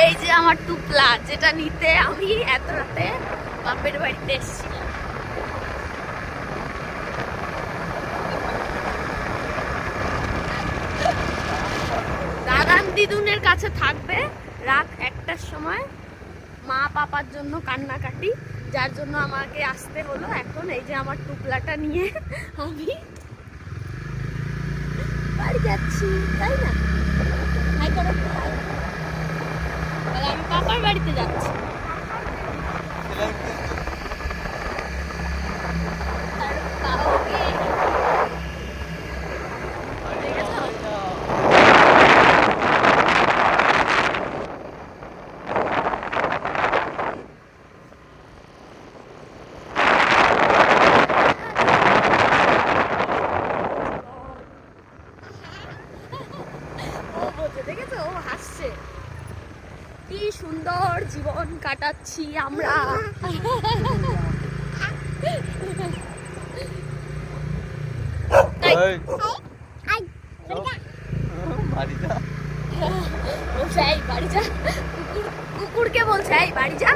এই যে আমার টুপলা যেটা নিতে আমি এত রাতে বাপের বাড়িতে এসেছিলাম। দাদান দিদুনের কাছে থাকবে রাত একটার সময়, মা পাপার জন্য কান্নাকাটি, যার জন্য আমাকে আসতে হলো এখন। এই যে আমার টুপলাটা নিয়ে আমি বাড়ি যাচ্ছি, তাই না? তাহলে বাড়িতে যাচ্ছি। ও হাসছে। কি সুন্দর জীবন কাটাচ্ছি আমরা। কুকুরকে বলছে এই বাড়ি যা